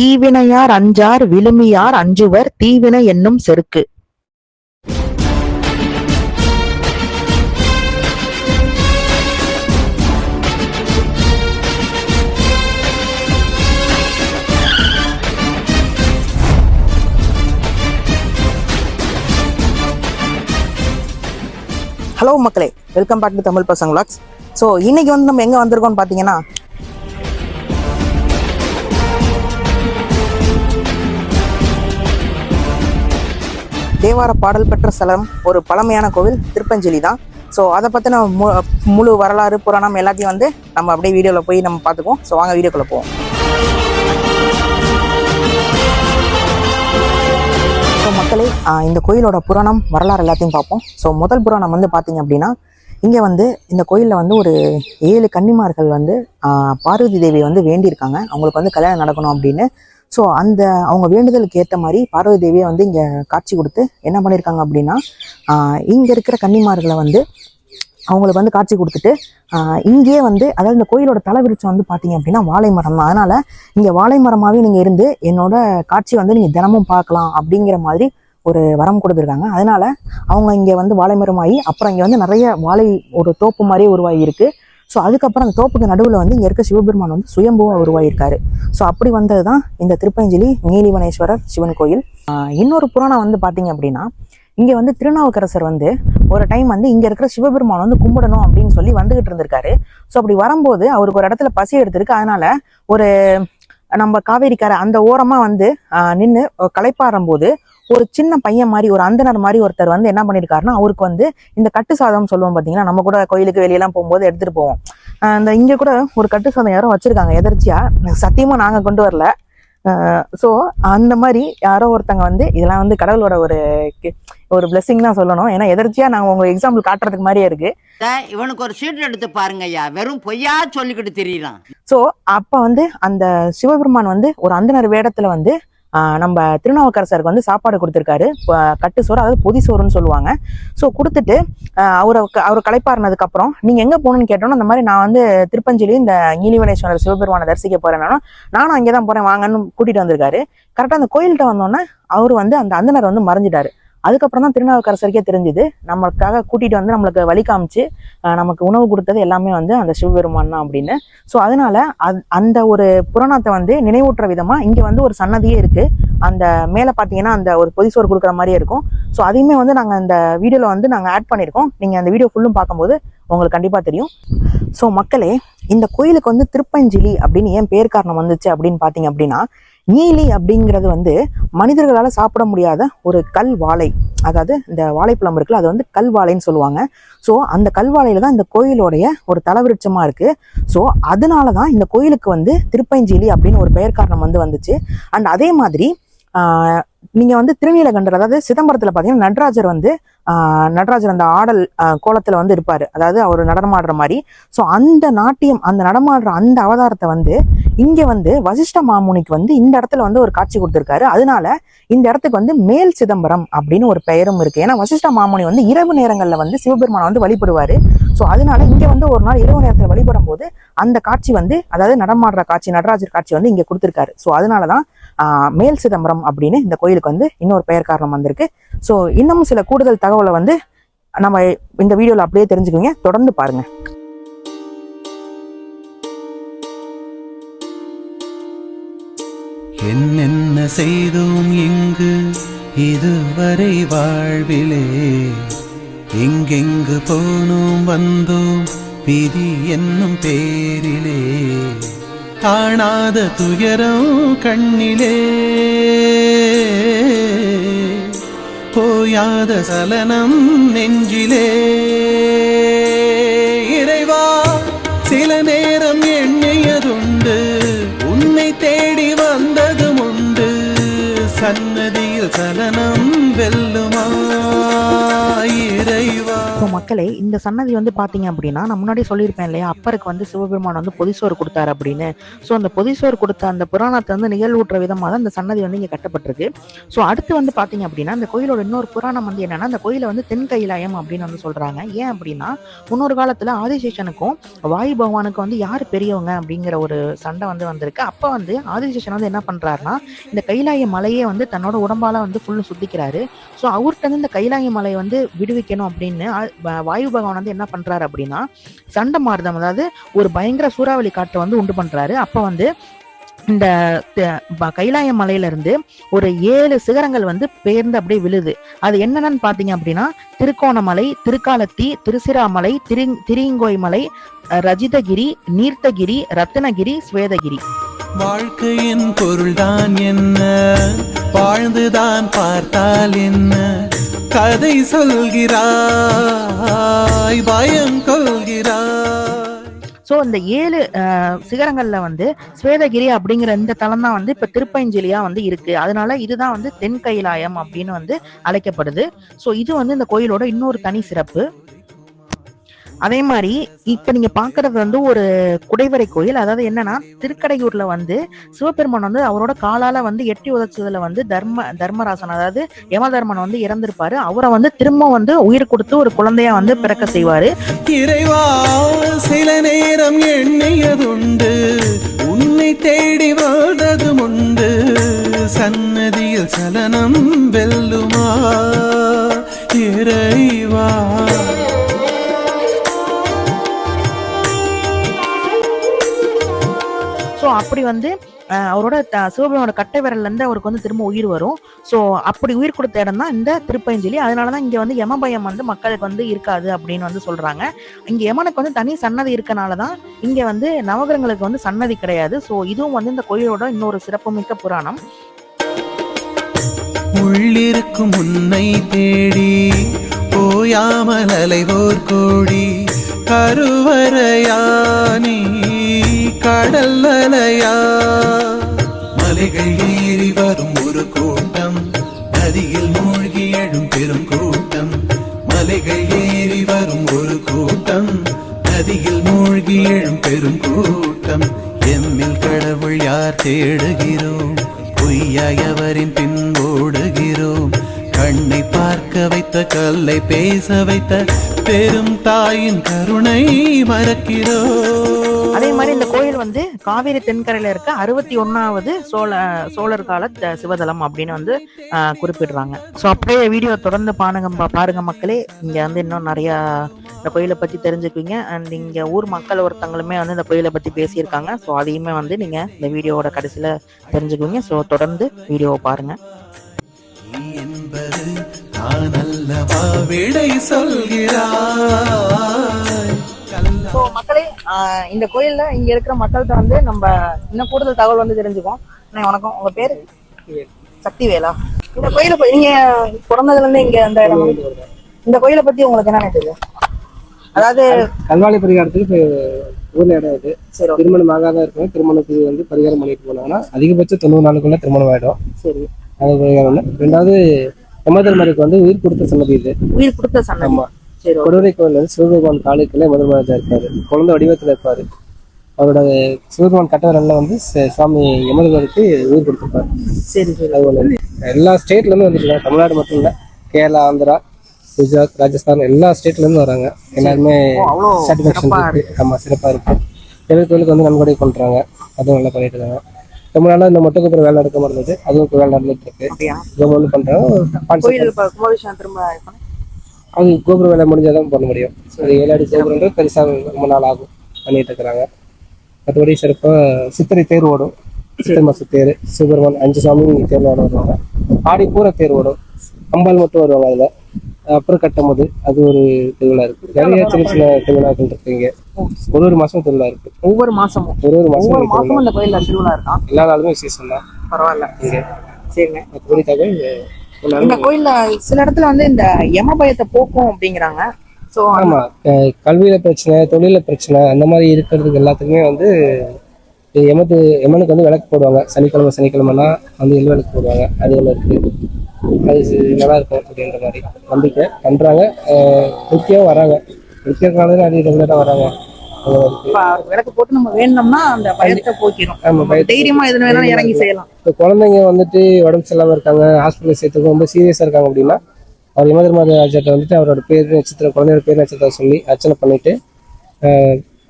தீவினையார் அஞ்சார் விழுமியார் அஞ்சுவர் தீவினை என்னும் செருக்கு. ஹலோ மக்களே. வெல்கம் பேக் டு தமிழ் பசங்க vlogs. ஸோ இன்னைக்கு வந்து நம்ம எங்க வந்திருக்கோம்னு பார்த்தீங்கன்னா தேவார பாடல் பெற்ற ஸ்தலம் ஒரு பழமையான கோவில் திருப்பஞ்சலி தான். ஸோ அதை பற்றின மு முழு வரலாறு புராணம் எல்லாத்தையும் வந்து நம்ம அப்படியே வீடியோவில் போய் நம்ம பார்த்துக்குவோம். ஸோ வாங்க வீடியோக்குள்ளே போவோம். ஸோ மக்களே இந்த கோயிலோட புராணம் வரலாறு எல்லாத்தையும் பார்ப்போம். ஸோ முதல் புராணம் வந்து பார்த்தீங்க அப்படின்னா இங்கே வந்து இந்த கோயிலில் வந்து ஒரு ஏழு கன்னிமார்கள் வந்து பார்வதி தேவி வந்து வேண்டியிருக்காங்க. அவங்களுக்கு வந்து கல்யாணம் நடக்கணும் அப்படின்னு ஸோ அந்த அவங்க வேண்டுதலுக்கு ஏற்ற மாதிரி பார்வதி தேவியை வந்து இங்கே காட்சி கொடுத்து என்ன பண்ணியிருக்காங்க அப்படின்னா இங்கே இருக்கிற கன்னிமார்களை வந்து அவங்களுக்கு வந்து காட்சி கொடுத்துட்டு இங்கேயே வந்து அதாவது இந்த கோயிலோட தலைவிருச்சம் வந்து பார்த்தீங்க அப்படின்னா வாழை மரம் தான். அதனால் இங்கே வாழை மரமாகவே நீங்கள் இருந்து என்னோட காட்சி வந்து நீங்கள் தினமும் பார்க்கலாம் அப்படிங்கிற மாதிரி ஒரு வரம் கொடுத்துருக்காங்க. அதனால் அவங்க இங்கே வந்து வாழை மரமாகி அப்புறம் இங்கே வந்து நிறைய வாழை ஒரு தோப்பு மாதிரியே உருவாகி இருக்குது ஸோ அதுக்கப்புறம் அந்த தோப்புக்கு நடுவில் வந்து இங்கே இருக்க சிவபெருமான் வந்து சுயம்புவாக உருவாகியிருக்காரு ஸோ அப்படி வந்தது தான் இந்த திருப்பஞ்சலி நீலிவனேஸ்வரர் சிவன் கோயில். இன்னொரு புராணம் வந்து பார்த்தீங்க அப்படின்னா இங்கே வந்து திருநாவுக்கரசர் வந்து ஒரு டைம் வந்து இங்கே இருக்கிற சிவபெருமான் வந்து கும்பிடணும் அப்படின்னு சொல்லி வந்துகிட்டு இருந்திருக்காரு. ஸோ அப்படி வரும்போது அவருக்கு ஒரு இடத்துல பசி எடுத்திருக்கு. அதனால ஒரு நம்ம காவேரிக்கார அந்த ஓரமாக வந்து நின்று களைப்பாறும் போது ஒரு சின்ன பையன் மாதிரி ஒரு அந்தனர் மாதிரி ஒருத்தர் வந்து என்ன பண்ணியிருக்காருன்னா அவருக்கு வந்து இந்த கட்டு சாதம் சொல்லுவோம் பார்த்தீங்கன்னா நம்ம கூட கோயிலுக்கு வெளியெல்லாம் போகும்போது எடுத்துட்டு போவோம். இந்த இங்க கூட ஒரு கட்டு சாதம் யாரோ வச்சிருக்காங்க எதர்ச்சியா? சத்தியமா நாங்க கொண்டு வரல. ஸோ அந்த மாதிரி யாரோ ஒருத்தங்க வந்து இதெல்லாம் வந்து கடவுளோட ஒரு ஒரு பிளெஸிங் தான் சொல்லணும். ஏன்னா எதர்ச்சியா நாங்க உங்க எக்ஸாம்பிள் காட்டுறதுக்கு மாதிரியே இருக்கு. இவனுக்கு ஒரு சீட் எடுத்து பாருங்க ஐயா. வெறும் பொய்யா சொல்லிக்கிட்டு தெரியலாம். ஸோ அப்போ வந்து அந்த சிவபெருமான் வந்து ஒரு அந்தனர் வேடத்துல வந்து நம்ம திருநாவுக்கரசருக்கு வந்து சாப்பாடு கொடுத்துருக்காரு. கட்டு சோறு அதாவது பொதி சோறுன்னு சொல்லுவாங்க. ஸோ கொடுத்துட்டு அவரை க- அவர் களைப்பாருனதுக்கு அப்புறம் நீங்க எங்க போகணும்னு கேட்டோன்னா அந்த மாதிரி நான் வந்து திருப்பஞ்சலி இந்த நீலிவனேஸ்வரர் சிவபெருமானை தரிசிக்க போறேன்னா நானும் அங்கே தான் போறேன் வாங்கன்னு கூட்டிட்டு வந்திருக்காரு. கரெக்டாக அந்த கோயில்கிட்ட வந்தோன்னே அவர் வந்து அந்த அந்தனர் வந்து மறைஞ்சிட்டாரு அதுக்கப்புறம் தான் திருநாவுக்கரசருக்கே தெரிஞ்சுது. நம்மளுக்காக கூட்டிகிட்டு வந்து நம்மளுக்கு வழி காமிச்சு நமக்கு உணவு கொடுத்தது எல்லாமே வந்து அந்த சிவபெருமான் தான் அப்படின்னு. ஸோ அதனால அந்- அந்த ஒரு புராணத்தை வந்து நினைவூட்டுற விதமாக இங்கே வந்து ஒரு சன்னதியே இருக்குது அந்த மேலே பார்த்தீங்கன்னா அந்த ஒரு பொதிசோறு கொடுக்குற மாதிரியே இருக்கும். ஸோ அதையுமே வந்து நாங்கள் அந்த வீடியோவில் வந்து நாங்கள் ஆட் பண்ணியிருக்கோம். நீங்கள் அந்த வீடியோ ஃபுல்லும் பார்க்கும்போது உங்களுக்கு கண்டிப்பாக தெரியும். ஸோ மக்களே இந்த கோயிலுக்கு வந்து திருப்பஞ்சிலி அப்படின்னு ஏன் பேர் காரணம் வந்துச்சு அப்படின்னு பார்த்தீங்க அப்படின்னா நீலி அப்படிங்கிறது வந்து மனிதர்களால் சாப்பிட முடியாத ஒரு கல் வாழை. அதாவது இந்த வாழைப்பழம் இருக்குல்ல அது வந்து கல் வாழைன்னு சொல்லுவாங்க. ஸோ அந்த கல்வாழையில தான் இந்த கோயிலோடைய ஒரு தலவிருட்சமாக இருக்குது ஸோ அதனால தான் இந்த கோயிலுக்கு வந்து திருப்பஞ்சீலி அப்படின்னு ஒரு பெயர் காரணம் வந்து வந்துச்சு. அண்ட் அதே மாதிரி நீங்க வந்து திருநீலகண்டர் அதாவது சிதம்பரத்துல பாத்தீங்கன்னா நடராஜர் வந்து நடராஜர் அந்த ஆடல் கோலத்துல வந்து இருப்பாரு. அதாவது அவர் நடனமாடுற மாதிரி. ஸோ அந்த நாட்டியம் அந்த நடமாடுற அந்த அவதாரத்தை வந்து இங்க வந்து வசிஷ்ட மாமுனிக்கு வந்து இந்த இடத்துல வந்து ஒரு காட்சி கொடுத்திருக்காரு. அதனால இந்த இடத்துக்கு வந்து மேல் சிதம்பரம் அப்படின்னு ஒரு பெயரும் இருக்கு. ஏன்னா வசிஷ்ட மாமுனி வந்து இரவு நேரங்கள்ல வந்து சிவபெருமானை வந்து வழிபடுவாரு. ஸோ அதனால இங்க வந்து ஒரு நாள் இரவு நேரத்துல வழிபடும் போது அந்த காட்சி வந்து அதாவது நடமாடுற காட்சி நடராஜர் காட்சி வந்து இங்க கொடுத்திருக்காரு. ஸோ அதனாலதான் மேல் சிதம்பரம் அப்படின்னு இந்த கோயிலுக்கு வந்து இன்னொரு பெயர் காரணம் வந்திருக்கு. ஸோ இன்னமும் சில கூடுதல் தகவலை வந்து நம்ம இந்த வீடியோவில் அப்படியே தெரிஞ்சுக்குவீங்க. தொடர்ந்து பாருங்க. என்னென்ன செய்தோம் இங்கு இதுவரை வாழ்விலே? எங்கெங்கு போனோம் வந்தோம் விதி என்னும் பேரிலே? காணாத துயரம் கண்ணிலே. போயாத சலனம் நெஞ்சிலே. இறைவா சில நேரம் எண்ணியதுண்டு. உன்னை தேடி வந்ததும் உண்டு. சன்னதியில் சலனம் வெல்ல ஸோ மக்களே இந்த சன்னதி வந்து பார்த்தீங்க அப்படின்னா நான் முன்னாடி சொல்லியிருப்பேன் இல்லையா? அப்பருக்கு வந்து சிவபெருமான் வந்து பொதிசோறு கொடுத்தாரு அப்படின்னு. ஸோ அந்த பொதிசோறு கொடுத்த அந்த புராணத்தை வந்து நிகழ்வூட்டுற விதமாக தான் இந்த சன்னதி வந்து இங்கே கட்டப்பட்டிருக்கு. ஸோ அடுத்து வந்து பார்த்தீங்க அப்படின்னா இந்த கோயிலோட இன்னொரு புராணம் வந்து என்னன்னா அந்த கோயிலை வந்து தென் கைலாயம் அப்படின்னு வந்து சொல்கிறாங்க ஏன் அப்படின்னா முன்னொரு காலத்தில் ஆதிசேஷனுக்கும் வாயு பகவானுக்கும் வந்து யார் பெரியவங்க அப்படிங்கிற ஒரு சண்டை வந்து வந்திருக்கு. அப்போ வந்து ஆதிசேஷன் வந்து என்ன பண்ணுறாருன்னா இந்த கைலாய மலையே வந்து தன்னோட உடம்பால வந்து ஃபுல்லு சுத்திக்கிறாரு. ஸோ அவர்கிட்ட இருந்து இந்த கைலாய மலையை வந்து விடுவிக்கணும் அப்படின்னு வாயு பகவான் வந்து என்ன பண்றாரு அப்படின்னா சண்டை மாறுதம் அதாவது ஒரு பயங்கர சூறாவளி காற்றை வந்து உண்டு பண்றாரு. அப்ப வந்து இந்த கைலாய மலையில இருந்து ஒரு ஏழு சிகரங்கள் வந்து பெயர்ந்து அப்படியே விழுது. அது என்னென்னு பாத்தீங்க அப்படின்னா திருக்கோணமலை திருக்காலத்தி திருசிராமலை திரு திரிங்கோய் மலை ரஜிதகிரி நீர்த்தகிரி ரத்னகிரி ஸ்வேதகிரி. வாழ்க்கையின் பொருள்தான் என்ன? வாழ்ந்துதான் பார்த்தால் என்ன? கதை சொல்கிறாய் பயம் கொள்கிறாய். ஸோ இந்த ஏழு சிகரங்கள்ல வந்து ஸ்வேதகிரி அப்படிங்கிற இந்த தலம் தான் வந்து இப்ப திருப்பஞ்சலியா வந்து இருக்கு. அதனால இதுதான் வந்து தென் கைலாயம் அப்படின்னு வந்து அழைக்கப்படுது. ஸோ இது வந்து இந்த கோயிலோட இன்னொரு தனி சிறப்பு. அதே மாதிரி இப்ப நீங்க பாக்குறது வந்து ஒரு குடைவரை கோயில். அதாவது என்னன்னா திருக்கடையூர்ல வந்து சிவபெருமான் வந்து அவரோட காலால வந்து எட்டி உதச்சதுல வந்து தர்ம தர்மராசன் அதாவது யமதர்மன் வந்து இறந்திருப்பாரு. அவரை வந்து திரும்ப வந்து உயிர் கொடுத்து ஒரு குழந்தையா வந்து பிறக்க செய்வாரு. இறைவா சில நேரம் எண்ணியதுண்டு. உன்னை தேடி வாழ்ந்ததும் உண்டு. சன்னதியில் சலனம் வெல்லுமா? அப்படி வந்து அவரோட த- சிவபெருமானோட கட்டை விரல்ல இருந்து அவருக்கு வந்து திரும்ப உயிர் வரும். ஸோ அப்படி உயிர் கொடுத்த இடம் தான் இந்த திருப்பஞ்சலி. அதனால தான் இங்க வந்து யம பயம் வந்து மக்களுக்கு வந்து இருக்காது அப்படின்னு வந்து சொல்றாங்க. இங்க யமனுக்கு வந்து தனி சன்னதி இருக்கனால தான் இங்க வந்து நவகிரகங்களுக்கு வந்து சன்னதி கிடையாது. ஸோ இதுவும் வந்து இந்த கோயிலோட இன்னொரு சிறப்புமிக்க புராணம். உள்ளிருக்கும் உன்னை தேடி போயாமல் அலைவோர் கோடி கருவறையானே. கடல் அலையா மலைகள் ஏறி வரும் ஒரு கூட்டம். நதியில் மூழ்கி எழும் பெரும் கூட்டம். மலைகள் ஏறி வரும் ஒரு கூட்டம். நதியில் மூழ்கி எழும் பெரும் கூட்டம். எம்மில் கடவுள் யார் தேடுகிறோம்? பொய்யாயவரின் பின் ஓடுகிறோம். கண்ணை பார்க்க வைத்த கல்லை பேச வைத்த பெரும் தாயின் கருணை மறக்கிறோம். அதே மாதிரி இந்த கோயில் வந்து காவேரி தென்கரையில இருக்க அறுபத்தி ஒன்னாவது சோழ சோழர் கால சிவதலம் அப்படின்னு வந்து குறிப்பிடுறாங்க. ஸோ அப்படியே வீடியோ தொடர்ந்து பாருங்க பாருங்க மக்களே. இங்க வந்து இன்னும் நிறைய இந்த கோயிலை பத்தி தெரிஞ்சுக்குவீங்க. அண்ட் இங்க ஊர் மக்கள் ஒருத்தங்களுமே வந்து இந்த கோயிலை பத்தி பேசியிருக்காங்க. ஸோ அதையுமே வந்து நீங்க இந்த வீடியோவோட கடைசியில தெரிஞ்சுக்குவீங்க. ஸோ தொடர்ந்து வீடியோவை பாருங்க. நான் அல்லவா விடை சொல்கிறாய்? ஸோ மக்களே ஆஹ், இந்த கோயில்ல இங்க இருக்கிற மக்கள்கிட்ட வந்து நம்ம இன்னும் கூடுதல் தகவல் வந்து தெரிஞ்சுக்கோம் அண்ணே, வணக்கம். உங்க பேரு? சக்திவேலா. இந்த கோயிலை நீங்க பிறந்ததுல இருந்து இங்க வந்து- இந்த கோயிலை பத்தி உங்களுக்கு என்ன தெரியும்? அதாவது கல்வாணி பரிகாரத்துக்கு ஊர்ல இடம் இருக்கு. திருமணம் ஆகாத இருக்கவங்க திருமணத்துக்கு வந்து பரிகாரம் பண்ணிட்டு போனாங்கன்னா அதிகபட்சம் தொண்ணூறு நாளுக்குள்ள திருமணம் ஆயிடும். சரி. அது பரிகாரம். ரெண்டாவது யமதர்மருக்கு வந்து உயிர் கொடுத்த சன்னதி இது. உயிர் கொடுத்த சன்னதி கொடுவரை கோவில் வந்து சிவபெருமான் காலுக்குள்ள யமதர்மராஜா இருப்பாரு குழந்தை வடிவத்துல இருப்பாரு. அவரோட சிவபெருமான் கட்டவரல்ல வந்து சுவாமி யமதர்மருக்கு உயிர் கொடுத்திருப்பாரு. சரி சரி. அது ஒண்ணு எல்லா ஸ்டேட்ல இருந்து வந்துருக்காங்க. தமிழ்நாடு மட்டும் இல்ல கேரளா ஆந்திரா குஜராத் ராஜஸ்தான் எல்லா ஸ்டேட்ல இருந்து வராங்க. எல்லாருமே சாட்டிஸ்ஃபேக்ஷன் சிறப்பா இருக்கு. ஆமா சிறப்பா இருக்கு. சில கோயிலுக்கு வந்து நன்கொடை பண்றாங்க. அதுவும் நல்லா பண்ணிட்டு இருக்காங்க. ரொம்ப நாளா இந்த மொட்டைக்குப்புற வேலை நடக்க இருந்தது. அதுவும் வேலை நடந்துட்டு இருக்கு. ரொம்ப வந்து அது கோபுர வேலை முடிஞ்சாதான் பண்ண முடியும். அது ஏழு அடி கோபுரம்ன்றது பெருசா ரொம்ப நாள் ஆகும் பண்ணிட்டு இருக்கிறாங்க. மற்றபடி சிறப்பா சித்திரை தேர் ஓடும். சித்திரை மாச தேர் சிவபெருமான் அஞ்சு சாமி தேர்ல ஓட வருவாங்க. ஆடி பூர தேர் ஓடும். அம்பாள் மட்டும் வருவாங்க அதுல. அப்புறம் கட்டும் போது அது ஒரு திருவிழா இருக்கு. நிறைய சின்ன சின்ன திருவிழாக்கள் இருக்கு இங்க. ஒரு ஒரு மாசம் திருவிழா இருக்கு. ஒவ்வொரு மாசமும்? ஒரு ஒரு மாசம் கோயில்ல திருவிழா இருக்கா? எல்லா நாளுமே விசேஷம் தான் பரவாயில்ல சரிங்க. மற்றபடி தகவல் இந்த கோயில்ல சில இடத்துல வந்து இந்த யம பயத்தை போக்கும் அப்படிங்கிறாங்க. சோ ஆமா கல்வியில பிரச்சனை தொழில பிரச்சனை அந்த மாதிரி இருக்கிறதுக்கு எல்லாத்துக்குமே வந்து எமது எமனுக்கு வந்து விளக்கு போடுவாங்க. சனிக்கிழமை சனிக்கிழமைனா வந்து எல் விளக்கு போடுவாங்க. அது ஒன்று இருக்கு. அது நல்லா இருக்கும் அப்படின்ற மாதிரி. நம்பிக்கை பண்றாங்க. முக்கியம் வராங்க. முக்கிய காலையில் அது ரெகுலராக வராங்க. விளக்கு போட்டு நம்ம வேணும்னா அந்த பயத்தை போக்கிடும் தைரியமா எதுல வேணாலும் இறங்கி செய்யலாம். இப்போ குழந்தைங்க வந்துட்டு உடம்பு சரியில்லாம இருக்காங்க ஹாஸ்பிட்டல் சேர்த்துக்கு ரொம்ப சீரியஸா இருக்காங்க அப்படின்னா அவர் யமதர்மத ராஜாட்ட வந்துட்டு அவரோட பேர் நட்சத்திரம் குழந்தையோட பேர் நட்சத்திரம் சொல்லி அர்ச்சனை பண்ணிட்டு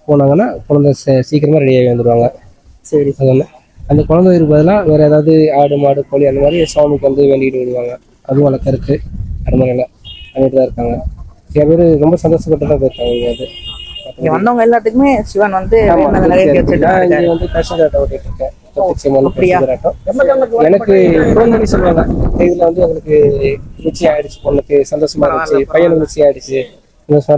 போனாங்கன்னா குழந்தை சீக்கிரமா ரெடியாகி வந்துடுவாங்க சரி. அது. அந்த குழந்தை பதிலாக வேற ஏதாவது ஆடு மாடு கோழி அந்த மாதிரி சுவாமிக்கு வந்து வேண்டிட்டு விடுவாங்க அதுவும் வளர்க்கறதுக்கு அரண்மனையில் பண்ணிட்டு தான் இருக்காங்க. சில பேர் ரொம்ப சந்தோஷப்பட்டு தான் போயிருக்காங்க அது இங்க வந்தவங்க எல்லாத்துக்குமே சிவன் வந்து இருக்காரு. இங்க வந்து பேஷன் ஆட்டம் ஓட்டிட்டு இருக்கேன். எனக்கு ஃபோன் பண்ணி சொல்லுவாங்க. இதுல வந்து உங்களுக்கு நிச்சயம் ஆயிடுச்சு பொண்ணுக்கு சந்தோஷமா இருந்துச்சு பையனுக்கு நிச்சயம் ஆயிடுச்சு.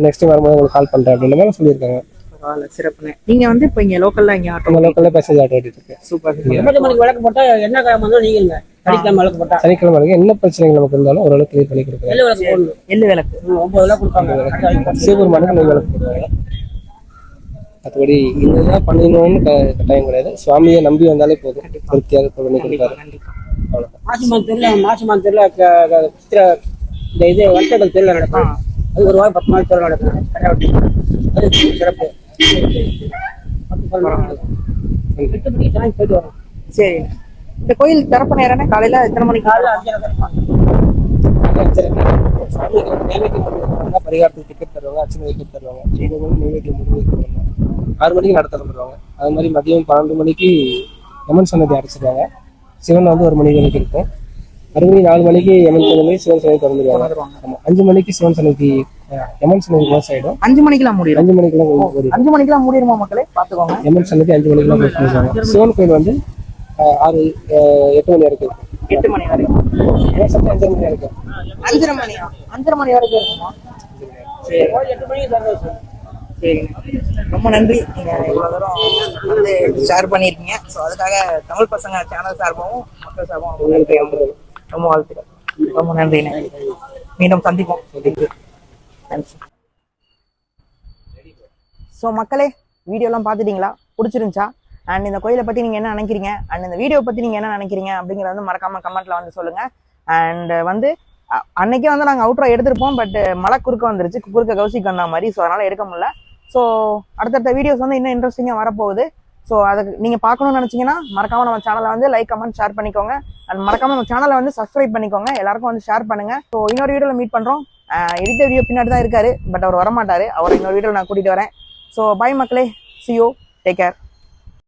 நெக்ஸ்ட் வரும்போது உங்களுக்கு கால் பண்றேன் அப்படின்ற மாதிரி சொல்லியிருக்காங்க. பரவாயில்ல நீங்க வந்து இப்ப இங்க லோக்கல்ல இங்க ஆட்டோ லோக்கல்ல பேசஞ்சர் ஆட்டோ ஓட்டிட்டு இருக்கேன். சூப்பர் மணிக்கு விளக்கு போட்டா என்ன கிழமை வந்தாலும் நீங்க சனிக்கிழமை விளக்கு போட்டா. சனிக்கிழமை வரைக்கும் என்ன பிரச்சனைகள் நமக்கு இருந்தாலும் ஓரளவு கிளியர் பண்ணி கொடுக்குறேன் விளக்கு எள்ளு விளக்கு. ஒன்பது விளக்கு கொடுப்பாங்க. சிவபெருமானுக்கு விளக்கு போடுவாங்க. மற்றபடி இதுதான் பண்ணணும்னு க- கட்டாயம் கிடையாது. சுவாமியை நம்பி வந்தாலே போதும். திருப்தியாக பண்ணி கொடுப்பாரு. அவ்வளவுதான். மாசி மாதம் தெரியல மாசி க- சித்திரை இந்த இது வர்த்தகங்கள் தெரியல நடக்கும். அது ஒரு வாரம் பத்து நாள் தெரியல நடக்கும். அது சிறப்பு. போயிட்டு வரோம். சரி. இந்த கோயில் திறப்பு நேரம் காலையில எத்தனை மணிக்கு? காலைல அஞ்சரை கிடைப்பாங்க சாமிக்கு நைவேத்தியம் பண்ணுவாங்க பரிகாரத்துக்கு டிக்கெட் தருவாங்க அர்ச்சனை டிக்கெட் தருவாங்க. நைவேத்தியம் முடிவு ஆறு மணிக்கு நடத்த தந்துடுவாங்க அது மாதிரி மதியம் பன்னெண்டு மணிக்கு யமன் சன்னதி அடைச்சிருவாங்க சிவன் வந்து ஒரு மணி வரைக்கும் இருக்கும் மறுபடியும் நாலு மணிக்கு யமன் சன்னதி சிவன் சன்னதி திறந்துடுவாங்க ஆமா அஞ்சு மணிக்கு சிவன் சன்னதி யமன் சன்னதி க்ளோஸ் ஆயிடும். அஞ்சு மணிக்கெல்லாம் முடியும். அஞ்சு மணிக்கெல்லாம் அஞ்சு மணிக்கெல்லாம் மூடிடுமா மக்களே? பாத்துக்கோங்க யமன் சன்னதி அஞ்சு மணிக்கெல்லாம் க்ளோஸ் பண்ணிடுவாங்க. சிவன் கோயில் வந்து ஆறு எட்டு மணி வரைக்கும் எட்டு மணி வரைக்கும்? யமன் சன்னதி அஞ்சு மணி வரைக்கும். அஞ்சரை மணியா அஞ்சரை மணி வரைக்கும் இருக்குமா? சரி. எட்டு மணிக்கு சரிங்க ரொம்ப நன்றி. நீங்க இவ்வளவு தூரம் வந்து ஷேர் பண்ணியிருக்கீங்க. ஸோ அதுக்காக தமிழ் பசங்க சேனல் சார்பாகவும் மக்கள் சார்பாகவும் உங்களுக்கு ரொம்ப ரொம்ப வாழ்த்துக்கள். ரொம்ப நன்றிண்ணே மீண்டும் சந்திப்போம். தேங்க்ஸ் ஸோ மக்களே வீடியோலாம் பார்த்துட்டீங்களா? பிடிச்சிருந்துச்சா? அண்ட் இந்த கோயிலை பற்றி நீங்கள் என்ன நினைக்கிறீங்க? அண்ட் இந்த வீடியோ பற்றி நீங்கள் என்ன நினைக்கிறீங்க? அப்படிங்கிறத வந்து மறக்காமல் கமெண்ட்டில் வந்து சொல்லுங்கள் அண்ட் வந்து அன்றைக்கே அன்னைக்கே வந்து நாங்கள் அவுட்ரா எடுத்திருப்போம் பட் மழை குறுக்க வந்துருச்சு. குறுக்க கௌசிக் வந்த மாதிரி ஸோ அதனால் எடுக்க முடியல. ஸோ அடுத்தடுத்த வீடியோஸ் வந்து இன்னும் இன்ட்ரெஸ்டிங்காக வரப்போகுது. ஸோ அதுக்கு நீங்கள் பார்க்கணும்னு நினச்சிங்கன்னா மறக்காமல் நம்ம சேனலை வந்து லைக் கமெண்ட் ஷேர் பண்ணிக்கோங்க. அண்ட் மறக்காமல் நம்ம சேனலை வந்து சப்ஸ்கிரைப் பண்ணிக்கோங்க. எல்லாருக்கும் வந்து ஷேர் பண்ணுங்கள் ஸோ இன்னொரு வீடியோவில் மீட் பண்ணுறோம் எடிட்டர் வீடியோ பின்னாடி தான் இருக்காரு பட் அவர் வரமாட்டார். அவரை இன்னொரு வீடியோவில் நான் கூட்டிகிட்டு வரேன். ஸோ பை மக்களே. சியோ டேக் கேர்